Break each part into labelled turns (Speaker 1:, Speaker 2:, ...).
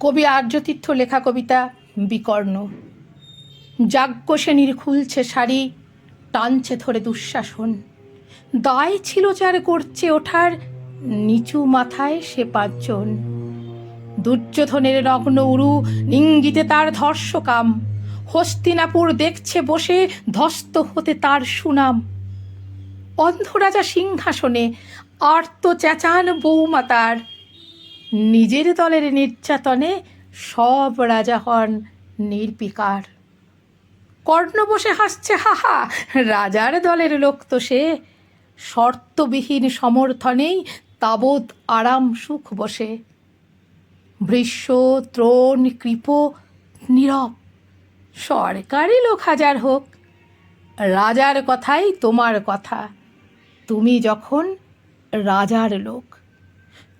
Speaker 1: কবি আর্যতীর্থ লেখা কবিতা বিকর্ণ। যাজ্ঞসেনীর খুলছে শাড়ি, টানছে ধরে দুঃশাসন। দায় ছিল যার করছে ওঠার, নিচু মাথায় সে পাঁচজন। দুর্যোধনের নগ্ন উরু, ইঙ্গিতে তার ধর্ষকাম। হস্তিনাপুর দেখছে বসে ধস্ত হতে তার সুনাম। অন্ধরাজা সিংহাসনে, আর্ত চেঁচান বৌমাতার নিজের দলের নির্যাতনে সব রাজা হন নির্বিকার। কর্ণ বসে হাসছে, হাহা, রাজার দলের লোক তো সে। শর্তবিহীন সমর্থনেই তাবৎ আরাম সুখ বসে। বৃষ্য ত্রণ কৃপ, নীরব সরকারি লোক হাজার হোক। রাজার কথাই তোমার কথা। তুমি যখন রাজার লোক।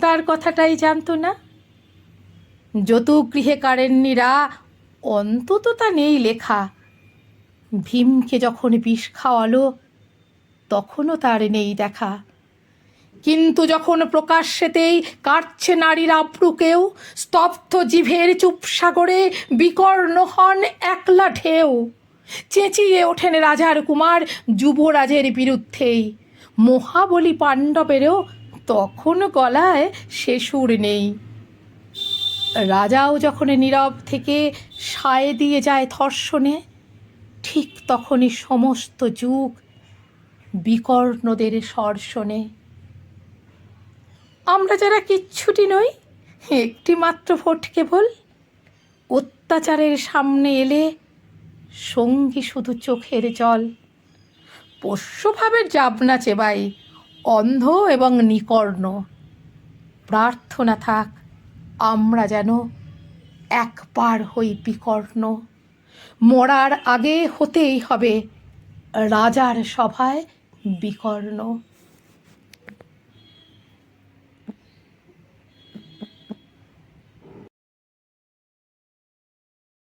Speaker 1: তার কথাটাই জানত না। যতুগৃহে কারেন্নিরা, অন্তত তা নেই লেখা। ভীমকে যখন বিষ খাওয়ালো, তখনও তার নেই দেখা। কিন্তু যখন প্রকাশ্যেতেই কাটছে নারীর আপ্রুকেও, স্তব্ধ জীভের জিভের চুপসাগরে বিকর্ণ হন একলা ঢেউ। চেঁচিয়ে ওঠেন রাজার কুমার যুবরাজের বিরুদ্ধেই। মহাবলী পাণ্ডবেরও তখন গলায় সে সুর নেই। রাজাও যখন নীরব থেকে সায় দিয়ে যায় ধর্ষণে, ঠিক তখনই সমস্ত যুগ বিকর্ণদের স্বর্শনে আমরা যারা কিচ্ছুটি নই, একটি মাত্র ভোট কেবল। অত্যাচারের সামনে এলে সঙ্গী শুধু চোখের জল। পোষ্যভাবে যাবনা চেবাই অন্ধ এবং নিকর্ণ। প্রার্থনা থাক, আমরা যেন একবার হই বিকর্ণ। মরার আগে হতেই হবে রাজার সভায় বিকর্ণ।